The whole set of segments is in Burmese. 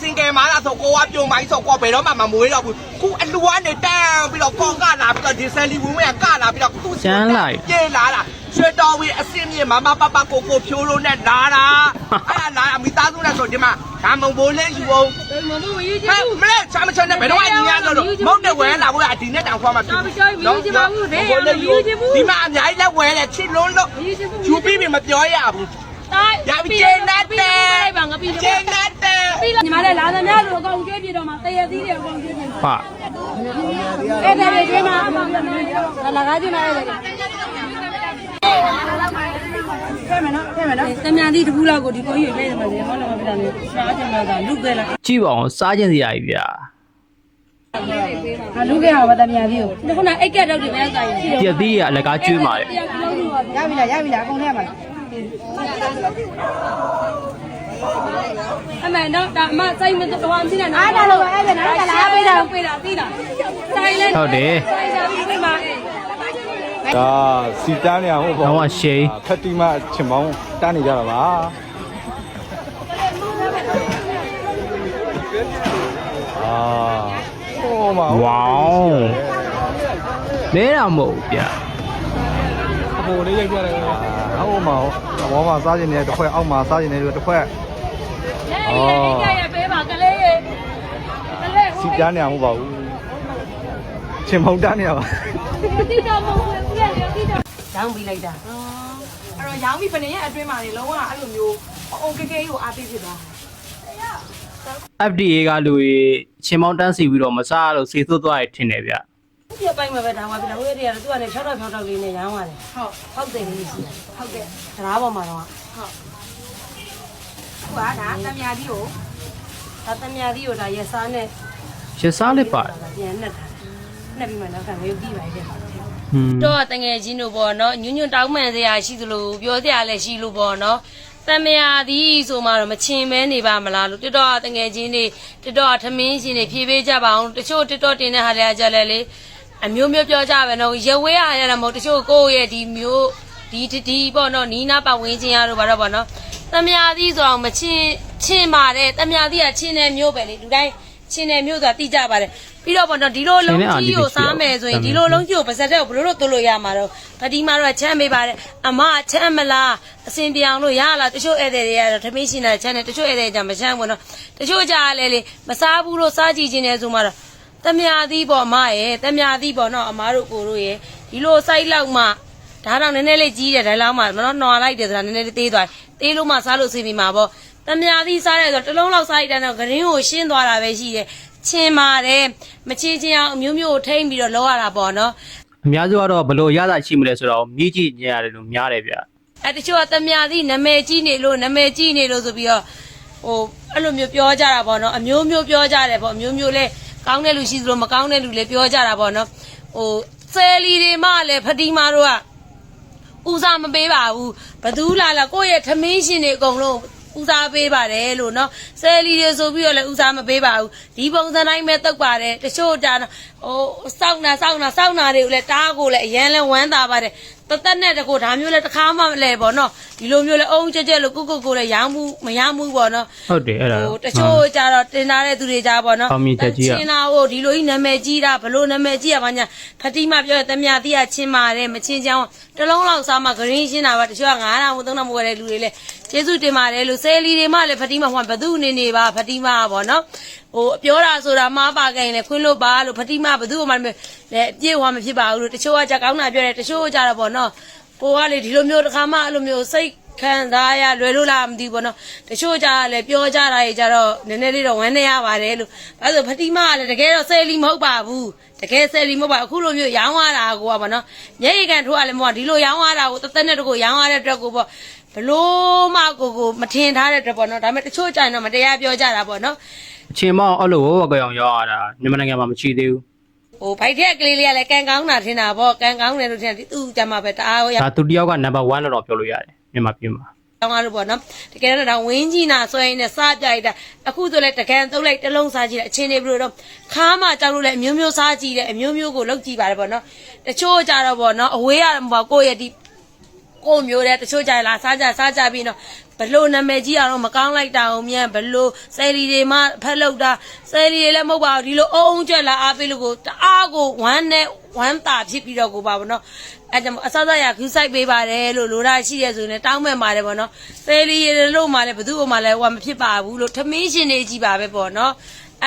စင်ကယ်မာလာဆိုကိုကပြုံမိုင်းဆိုကိုဘယ်တော့မှမမွေးတော့ဘူးခုအလူကနေတန်းပြီးတော့ကောကလာပြီးတော့ဒီဆယ်လီဝင်းဝင်းကကလာပြီးတော့သူ့ပြေးလာတာရွှေတော်ဝင်းအစင်းမြေမမပပကိုကိုဖြိုးလို့နဲ့လာတာအဲ့ဒါလာမိသားစုနဲ့ဆိုဒီမှာဒါမုံဘိုးလေးယူအောင်မမမယူချဟဲ့င်ဘူးမလဲချာမချနဲ့ဘယ်တော့မှညီရလို့လို့မဟုတ်တယ်ဝဲလာဖို့ကဒီနဲ့တောင်ခွာမှာဒီမှာအများကြီးလက်ဝဲတယ်ချစ်လုံးလို့မယူချင်ဘူးယူပြီးပြီမပြောရဘူးတိုင်းရပြီကျေနပ်တယ်ပါငါပြီးကျေနပ် တယ်ပြီးညီမလေးလာသမျှလူအကောင်ကျွေးပြတော့မှာတရသီးတွေအကောင်ကျွေးပြဟာအဲ့ဒါတွေကျွေးမှာအကောင်ကျွေးမှာလာကားကျွေးမှာလေထဲမနော်ထဲမနော်တမြန်သီးတစ်ခုလောက်ကိုဒီကိုကြီးရွေးတယ်မှာလေဟောလာမှာပြတာလေရှားချင်တော့ကလူခဲ့လားကြည့်ပါအောင်စားခြင်းစရာကြီးဗျာဟာလူခဲ့ဟာပါတမြန်သီးကိုဒီခုနအိတ်ကက်တော့ဒီမဲဆိုင်ရှိပြက်သီးရအလကားကျွေးมาတယ်ရပြီလားရပြီလားအကုန်ထဲမှာ အမေတော့ဒါအမစိုက်မတော်အောင်ရှိနေနော်အားလာလို့အဲ့ဒါနော်ဒါလားပေးတာပေးတာသိလားစိုက်လဲဟုတ်တယ်စိုက်ကြပြီပြပါဒါစီတန်းနေအောင်ဟုတ်တော့ပါကရှိန်ဖက်တီမချင်ပေါင်းတန်းနေကြတာပါအာဟိုမှာဝေါလဲတာမဟုတ်ဗျာဟိုလေးရိုက်ပြတယ်ဟိုမှာဘောမှာစားကျင်နေတဲ့တစ်ခွက်အောက်မှာစားကျင်နေတဲ့တစ်ခွက် လဲရရပေးပါကလေးရေကလေးစီတန်းနေအောင်မဟုတ်ပါဘူးချင်ပေါင်းတန်းနေရပါတိတော်မဟုတ်ဘူးလေတိတော်ရောင်းပြီးလိုက်တာအဲ့တော့ရောင်းပြီးဖနေရဲ့အတွင်းမှာနေလုံးဝအဲ့လိုမျိုးအုံကဲကဲကြီးကိုအားပေးဖြစ်သွား FDA ကလူကြီးချင်းမောင်းတန်းစီပြီးတော့မစားလို့စေသွတ်သွားရထင်တယ်ဗျာပြပိုင်းမှာပဲဒါမှပြတာဝေးတွေကသူကလည်း6တော့6တော့လေးနဲ့ရောင်းရတယ်ဟုတ်ဟုတ်တယ်လေးရှိတယ်ဟုတ်ကဲ့တရားပေါ်မှာတော့ ခုကဒါတမယာကြီးကိုဒါတမယာသီးကိုဒါရက်စားနဲ့ရစားလေးပါတယ်ပြန်နှက်တာနှက်ပြီးမှနောက်ကငရုတ်ပြီးပါရဲ့ဟွန်းတော့တငယ်ချင်းတို့ပေါ့နော်ညွညွတောင်းမှန်စရာရှိသလိုပြောစရာလည်းရှိလို့ပေါ့နော်တမယာသည်ဆိုမှတော့မချင်မဲနေပါမလားလို့တတော်တငယ်ချင်းတွေတတော်ထမင်းရှင်တွေဖြေးပေးကြပါအောင်တချို့တတော်တင်တဲ့ဟာတွေကကြလဲလေအမျိုးမျိုးပြောကြပဲနော်ရဝဲရရတာမဟုတ်တချို့ကိုယ့်ရဲ့ဒီမျိုးဒီဒီပေါ့နော်နီးနာပတ်ဝန်းကျင်ရတော့ဘာတော့ပေါ့နော် တမယာသည်ဆိုအောင်မချင်ချင်ပါတယ်တမယာသည်ကချင်တဲ့မျိုးပဲလေလူတိုင်းချင်တဲ့မျိုးဆိုတာသိကြပါတယ်ပြီးတော့ပေါ့နော်ဒီလိုလုံးကြီးကိုစားမယ်ဆိုရင်ဒီလိုလုံးကြီးကိုပါစက်တဲ့ကိုဘယ်လိုလုပ်သွလို့ရမှာတော့ဖတီမာတော့ချမ်းပေးပါတယ်အမချမ်းမလားအစင်ပြောင်လို့ရလားတချို့ဧည့်သည်တွေကတော့သမီးရှင်တာချမ်းတယ်တချို့ဧည့်သည်ကြမချမ်းဘူးနော်တချို့ကြလဲလေမစားဘူးလို့စားကြည့်ခြင်းနဲ့ဆိုမှတော့တမယာသီးပေါ့အမရဲ့တမယာသီးပေါ့နော်အမားတို့ကိုတို့ရဲ့ဒီလိုစိုက်လောက်မှ ဒါတော့နည်းနည်းလေးကြီးတယ်ဒါလောက်မှနော်နွာလိုက်တယ်ဆိုတာနည်းနည်းလေးသေးသွားသေးလို့မှစားလို့စီပြီမှာပေါ့တမယာသီးစားတယ်ဆိုတော့တစ်လုံးလောက်စားလိုက်တဲ့တော့ဂရင်းကိုရှင်းသွားတာပဲရှိတယ်ချင်းပါတယ်မချင်းချင်းအောင်အမျိုးမျိုးထိမ့်ပြီးတော့လောရတာပေါ့နော်အများစုကတော့ဘလို့ရတာရှိမလဲဆိုတော့မြည်ကြည့်ညရတယ်လို့များတယ်ဗျာအဲတချို့ကတမယာသီးနာမည်ကြီးနေလို့နာမည်ကြီးနေလို့ဆိုပြီးတော့ဟိုအဲ့လိုမျိုးပြောကြတာပေါ့နော်အမျိုးမျိုးပြောကြတယ်ပေါ့အမျိုးမျိုးလဲကောင်းတဲ့လူရှိသလိုမကောင်းတဲ့လူလည်းပြောကြတာပေါ့နော်ဟိုဆယ်လီတွေမှလည်းဖတီမာတို့က ဦးစားမပေးပါဘူးဘသူလာလာကိုယ့်ရဲ့ထမင်းရှင်တွေအကုန်လုံးဦးစားပေးပါတယ်လို့နော်ဆယ်လီတွေဆိုပြီးတော့လည်းဦးစားမပေးပါဘူးဒီပုံစံတိုင်းပဲတုတ်ပါတယ်တချို့တာဟိုစောက်နာစောက်နာစောက်နာတွေကိုလည်းတားကိုလည်းအရန်လဲဝမ်းသာပါတယ်တသက်နဲ့တကိုဒါမျိုးလဲတစ်ခါမှမလဲပေါ့နော်ဒီလိုမျိုးလဲအုံကြက်ကြက်လို့ကုကုကိုလည်းရောင်းမှုမရောင်းမှုပေါ့နော်ဟုတ်တယ်အဲ့ဒါဟိုတချို့ကြတော့တင်ထားတဲ့သူတွေကြပေါ့နော်ကောင်းမြတ်ချက်ကြီးကချင်းလာဟိုဒီလိုကြီးနာမည်ကြီးတာဘလို့နာမည်ကြီးရပါညာဖတိမပြောတဲ့တမယာတိကချင်းပါတယ်မချင်းချောင်းတစ်လုံးလောက်စားမှဂရင်းရှင်းတာပါတချို့က9000မို့3000မို့ဝယ်တဲ့လူတွေလည်းကျေးဇူးတင်ပါတယ်လို့ဆယ်လီတွေမှလည်းဖတိမဟိုဘသူအနေနေပါဖတိမပေါ့နော်ဟိုပြောတာဆိုတာမှားပါခဲ့ရင်လည်းခွင်းလို့ပါလို့ဖတိမဘသူ့မှလည်းအပြည့်ဟွာမဖြစ်ပါဘူးလို့တချို့ကကြကောင်းတာပြောတယ်တချို့ကကြတော့ပေါ့နော်ကိုကလေဒီလိုမျိုးတစ်ခါမှအဲ့လိုမျိုးစိတ်ခံစားရလွယ်လို့လားမသိဘူးပေါ့နော်တချို့ကြလည်းပြောကြတာကြီးကြတော့နည်းနည်းလေးတော့ဝမ်းနေရပါတယ်လို့အဲဆိုဖတိမကလည်းတကယ်တော့ဆယ်လီမဟုတ်ပါဘူးတကယ်ဆယ်လီမဟုတ်ပါအခုလိုမျိုးရောင်းရတာကိုကပေါ့နော်မျက်ရည်ကန်ထိုးရလည်းမဟုတ်ဒီလိုရောင်းရတာကိုတစ်သက်နဲ့တကူရောင်းရတဲ့အတွက်ကိုပေါ့ ဘလို့မှကိုကိုမထင်ထားတဲ့အတွက်ပေါ့နော်ဒါပေမဲ့တချို့ကြရင်တော့မတရားပြောကြတာပေါ့နော်အချင်းမောင်းအဲ့လိုဝဝကြောင်ရောက်ရတာမြန်မာနိုင်ငံမှာမရှိသေးဘူးဟိုဘိုက်ထက်ကလေးလေးကလည်းကန်ကောင်းတာထင်တာပေါ့ကန်ကောင်းတယ်လို့ထင်တယ်သူ့ကြမှာပဲတအားရောဒါသူတယောက်ကနံပါတ်1လို့တော့ပြောလို့ရတယ်မြန်မာပြည်မှာတောင်းရလို့ပေါ့နော်တကယ်တော့ဒါဝင်းကြီးနာဆွဲရင်နဲ့စားကြိုက်တာအခုဆိုလဲတကန်သုံးလိုက်တစ်လုံးစားကြည့်တယ်အချင်းတွေဘယ်လိုတော့ခါမှကြောက်လို့လဲအမျိုးမျိုးစားကြည့်တယ်အမျိုးမျိုးကိုလောက်ကြည့်ပါတယ်ပေါ့နော်တချို့ကြတော့ပေါ့နော်အဝေးရမှာကိုယ့်ရဲ့ဒီ ကိုယ့်မျိုးတဲ့တချို့ကြလာစားကြစားကြပြီးနော်ဘလို့နာမည်ကြီးအောင်တော့မကောင်းလိုက်တာအောင်မြန်ဘလို့ဆယ်လီတွေမှဖက်လောက်တာဆယ်လီတွေလည်းမဟုတ်ပါဘူးဒီလိုအုံအုံကြက်လာအားပေးလို့ကိုတအားကိုဝမ်းနဲ့ဝမ်းတာဖြစ်ပြီးတော့ကိုပါဗောနော်အဲကြောင့်အစစရခူးဆိုင်ပေးပါတယ်လို့လိုတာရှိရဆိုရင်တောင်းမဲ့ပါတယ်ဗောနော်ဆယ်လီတွေလို့မှလည်းဘသူ့ဟိုမှလည်းဟိုမဖြစ်ပါဘူးလို့ထမင်းရှင်နေကြီးပါပဲဗောနော်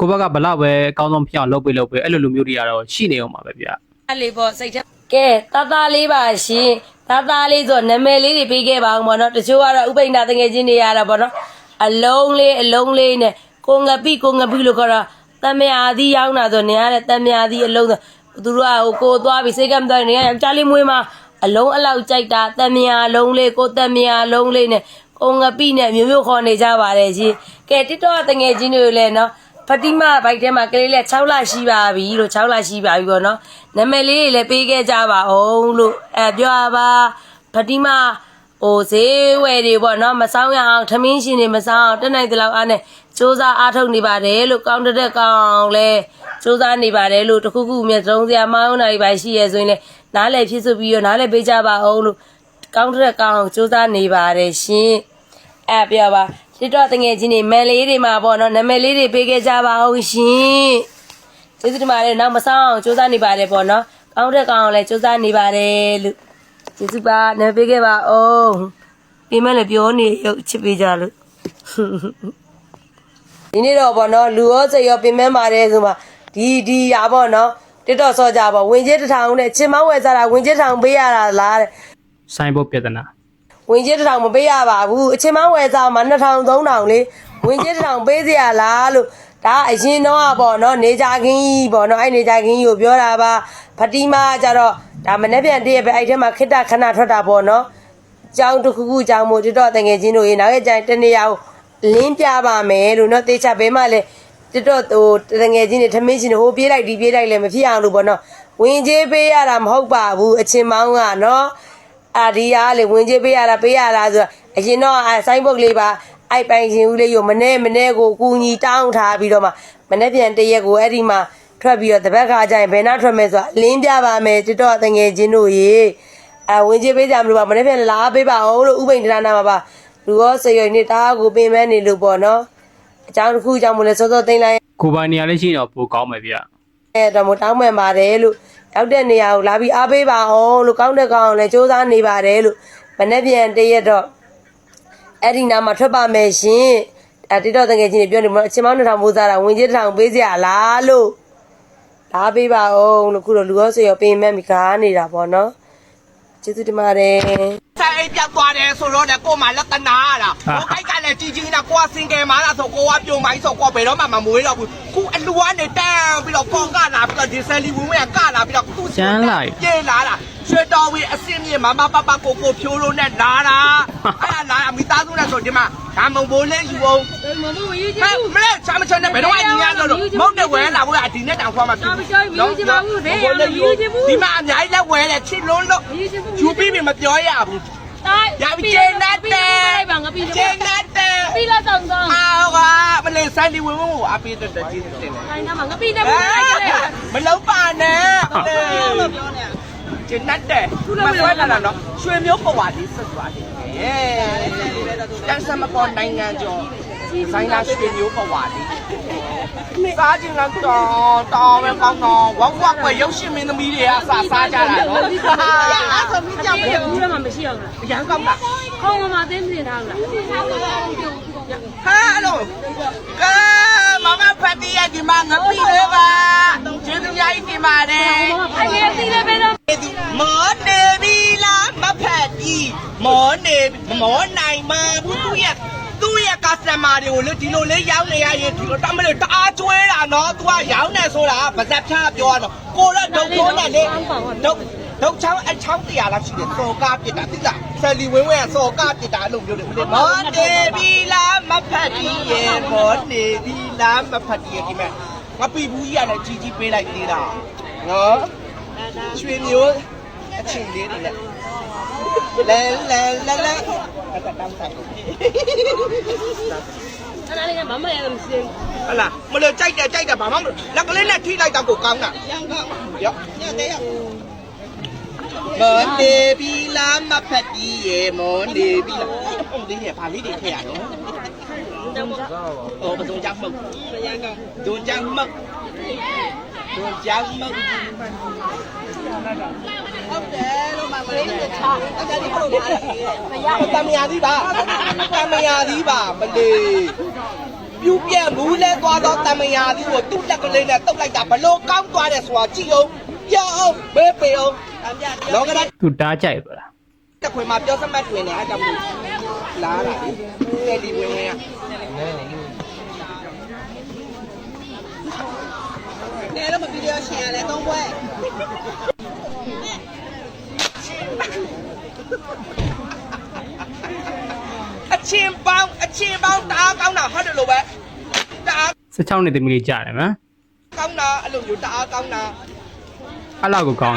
ကိုဘက်ကဘလောက်ပဲအကောင်းဆုံးဖြစ်အောင်လုပ်ပေးလုပ်ပေးအဲ့လိုလူမျိုးတွေကတော့ရှိနေအောင်ပါပဲဗျအဲ့လေးပေါ့စိတ်ထဲကဲတသားလေးပါရှင် တသားလေးဆိုနာမည်လေးတွေပေးခဲ့ပါအောင်ပေါ့နော်တချို့ကတော့ဥပိ္ပန္နတငယ်ချင်းတွေရတာပေါ့နော်အလုံးလေးအလုံးလေးနဲ့ကိုငပိကိုငပိလို့ခေါ်တာတမယာသီးရောက်တာဆိုနေရတဲ့တမယာသီးအလုံးဆိုသူတို့ကဟိုကိုသွားပြီးစိတ်ကမတော်နေရယောက်ျားလေးမွေးမှာအလုံးအလောက်ကြိုက်တာတမယာလုံးလေးကိုတမယာလုံးလေးနဲ့ကိုငပိနဲ့မျိုးမျိုးခေါ်နေကြပါတယ်ရှင်ကဲတစ်တော့တငယ်ချင်းတွေလည်းနော် ဖတိမဘိုက်ထဲမှာကလေးလေး6လရှိပါပြီလို့6လရှိပါပြီပေါ့နော်နာမည်လေးတွေလည်းပေးခဲ့ကြပါအောင်လို့အဲပြောရပါဖတိမဟိုဈေးဝယ်တွေပေါ့နော်မဆောင်ရအောင်ထမင်းရှင်တွေမဆောင်အောင်တက်နိုင်တဲ့လောက်အားနဲ့စူးစမ်းအားထုတ်နေပါတယ်လို့ကောင်းတဲ့တဲ့ကောင်းလဲစူးစမ်းနေပါတယ်လို့တခုခုမြတ်သုံးစရာမအောင်နိုင်ပါရှိရဆိုရင်လည်းနားလည်ဖြစ်စုပြီးတော့နားလည်ပေးကြပါအောင်လို့ကောင်းတဲ့ကောင်းစူးစမ်းနေပါတယ်ရှင်အဲ့ပြောပါ ဒီတော့တငယ်ချင်းတွေမယ်လေးတွေမှာပေါ့နော်နာမည်လေးတွေပေးခဲ့ကြပါအောင်ရှင်ကျေးဇူးတင်ပါတယ်နောက်မဆောင်အောင်စူးစမ်းနေပါတယ်ပေါ့နော်ကောင်းတဲ့ကောင်းအောင်လည်းစူးစမ်းနေပါတယ်လို့ကျေးဇူးပါနာမည်ပေးခဲ့ပါအောင်ပြင်မဲ့လည်းပြောနေရုပ်ချစ်ပေးကြလို့ဒီနေ့တော့ပေါ့နော်လူရောစိတ်ရောပြင်မဲ့ပါတယ်ဆိုမှဒီဒီရပေါ့နော်တစ်တော့ဆော့ကြပါဝင်ချင်းတစ်ထောင်နဲ့ချင်းမောင်းဝယ်စားတာဝင်ချင်းတစ်ထောင်ပေးရတာလားတဲ့ဆိုင်ဘုတ်ပြဿနာ ဝင်ကြီးတစ်ထောင်မပေးရပါဘူးအချင်းမဝယ်စားမှာ2000 3000လေးဝင်ကြီးတစ်ထောင်ပေးစရာလားလို့ဒါအရင်တော့ကပေါ့နော်နေကြခင်းကြီးပေါ့နော်အဲ့နေကြခင်းကြီးကိုပြောတာပါဖတီမာကြတော့ဒါမနေ့ပြန်တည့်ရပဲအဲ့ထဲမှာခိတ္တခဏထွက်တာပေါ့နော်ကြောင်းတစ်ခုခုကြောင်းမို့တတော့တငယ်ချင်းတို့ရေနောက်ရဲ့ကြိုင်တနေရာကိုလင်းပြပါမယ်လို့နော်တေချာဘဲမှလည်းတတော့ဟိုတငယ်ချင်းတွေထမင်းရှင်တွေဟိုပြေးလိုက်ဒီပြေးလိုက်လည်းမဖြစ်အောင်လို့ပေါ့နော်ဝင်ကြီးပေးရတာမဟုတ်ပါဘူးအချင်းမောင်းကနော် အာဒီရလေဝင်ကြီးပေးရတာပေးရတာဆိုတော့အရင်တော့အဲဆိုင်းဘုတ်လေးပါအိုက်ပိုင်ရှင်ဦးလေးကိုမနေ့မနေ့ကိုကူညီတောင်းထားပြီးတော့မှမနေ့ပြန်တရက်ကိုအဲ့ဒီမှာထွက်ပြီးတော့တပတ်ခါကျရင်ဘယ်နှထွက်မယ်ဆိုတာလင်းပြပါမယ်တတော်တငယ်ချင်းတို့ရေအဲဝင်ကြီးပေးကြမလို့ပါမနေ့ပြန်လာပေးပါအောင်လို့ဥပိ္ပန္ဒနာမှာပါလူရောစရွေနေသားကိုပင်မဲနေလို့ပေါ့နော်အကြောင်းတစ်ခုကြောင့်မလဲစောစောသိမ့်လိုက်ကိုပိုင်နေရာလေးရှိရင်တော့ပိုကောင်းမယ်ဗျအဲ့တော့မတောင်းပန်ပါတယ်လို့ ရောက်တဲ့နေရာကိုလာပြီးအားပေးပါအောင်လို့ကောင်းတဲ့ကောင်းအောင်လည်းစူးစမ်းနေပါတယ်လို့မနေ့ပြန်တရက်တော့အဲ့ဒီနာမှာထွက်ပါမယ်ရှင်အဲ့တိတော့တကယ်ချင်းတွေပြောနေမှာအချင်းမောင်းတစ်ထောင်မိုးစားတာဝင်ကြီးတစ်ထောင်ပေးစရာလားလို့လာပေးပါအောင်လို့ခုတော့လူရောဆွေရောပင်မဲ့မိကားနေတာပေါ့နော်ကျေးဇူးတင်ပါတယ် ဆိုင်အိမ်ပြောက်သွားတယ်ဆိုတော့လေကို့မှာလက်တနာရတာဟိုအိုက်ကလည်းကြီးကြီးနာကိုကစင်ကယ်မာလာဆိုကိုကပြုံမိုင်းဆိုကိုဘယ်တော့မှမမွေးတော့ဘူးခုအလူကနေတန်းပြီးတော့ကောကလာပြီးတော့ဒီဆယ်လီဝင်းဝဲကလာပြီးတော့သူ့ကျန်းလိုက်ပြေးလာတာရွှေတော်ဝီအစင်းမြေမမပပကိုကိုဖြိုးလို့နဲ့လာတာအဲ့ဒါလာမိသားစုနဲ့ဆိုဒီမှာဒါမုံဘိုးလေးယူအောင်မမဝေးကြီးမမလဲချမ်းမချမ်းနဲ့ဘယ်တော့မှညီရလို့မဟုတ်တဲ့ဝဲလာဖို့အဒီနဲ့တောင်ခွာမှာဒီမှာအများကြီးလက်ဝဲတယ်ချစ်လုံးလို့ယူပြီးပြီမပြောရဘူး တိုင်းရပြီကျင်းနဲ့တဲ့ပါငါပြီးကျင်းနဲ့တဲ့ပြီးလာဆောင်ဆောင်အာကမလေးဆိုင်ဒီဝင်ဝင်အပေးတဲ့တကြီးတင်တယ်တိုင်းနာမှာငါပြီးနေပြီလိုက်လေမလုံးပါနဲ့ကျင်းနဲ့တဲ့မဆွဲလာတော့ရွှေမျိုးပေါ်ပါလေးဆက်သွားတယ်အဲတန်ဆမပေါ်နိုင်ငံကျော်ဒီဇိုင်းနာရွှေမျိုးပေါ်ပါလေးစားခြင်းကတော့တော်ပဲကောင်းတော့ဝက်ဝက်ပဲရုပ်ရှင်မင်းသမီးတွေကစားစားကြတာနော်အဲ့ဆိုမြကြောက်ဒီဘူးလည်း မရှိအောင်လားရန်ကောင်းတာခေါင်းမှာသိနေထားလားဟာလို့ကမမဖတ်တီးရဒီမှာငပိလေးပါကျေးဇူးများကြီးတင်ပါတယ်အဲ့ဒီသိနေပဲတော့မောနေပြီလားမဖတ်တီးမောနေမောနိုင်မှာဘူးသူရဲ့သူ့ရဲ့ customer တွေကိုလေဒီလိုလေးရောင်းနေရရင်ဒီလိုတမလို့တအားကျွဲတာနော် तू ကရောင်းနေဆိုတာဗဇက်ဖြားပြောတော့ကိုတော့ဒုတ်ထိုးနဲ့လေဒုတ် ဒုတ်ချောင်းအချောင်းတရားလောက်ရှိတယ်စော်ကားပြစ်တာသိလားဆယ်လီဝင်းဝင်းကစော်ကားပြစ်တာအဲ့လိုမျိုးတွေမောနေပြီလားမဖတ်တီးရဲ့မောနေပြီလားမဖတ်တီးရဲ့ဒီမဲ့ငါပြီဘူးကြီးကလည်းကြီးကြီးပေးလိုက်သေးတာနော်ရွှေမျိုးအချင်းလေးတွေနဲ့လဲလဲလဲလဲအဲ့ဒါတောင်းဆိုင်အဲ့ဒါလေးကမမရမစင်းဟလာမလို့ကြိုက်တယ်ကြိုက်တယ်ဘာမှမလို့လက်ကလေးနဲ့ထိလိုက်တော့ကိုကောင်းတာရန်ကောင်းရောညတဲ့ရ မော်နေပြီလားမဖက်တီးရေမော်နေပြီလားပုံသေးရဲ့ဗာလေးတွေထည့်ရတော့ဟောပစုံကြမှုတ်ဒွန်ကြမှုတ်ဒွန်ကြမှုတ်ဟုတ်တယ်လို့မမလေးကချာအဲ့ဒါဒီဘုလိုထားတယ်တမယာသီးပါတမယာသီးပါမလေးပြူပြက်မူးလဲသွားတော့တမယာသီးကိုသူ့လက်ကလေးနဲ့တုတ်လိုက်တာဘလို့ကောင်းသွားတယ်ဆိုတာကြည့်အောင်ပြအောင်ဘေးပေအောင် လောကရသူတားကြိုက်ပါလားတက်ခွေမှာပြောစမတ်တွင်နေအားကြောင့်မို့လာတာလေတယ်လီဝင်ဝင်ကနေတော့မဗီဒီယိုရှင်းရတယ်တော့ဘွဲအချင်းပေါင်းအချင်းပေါင်းတအားကောင်းတာဟုတ်တယ်လို့ပဲတအား16နှစ်သမီးလေးကြားတယ်နော်ကောင်းတာအဲ့လိုမျိုးတအားကောင်းတာ အဲ့လောက်ကိုကော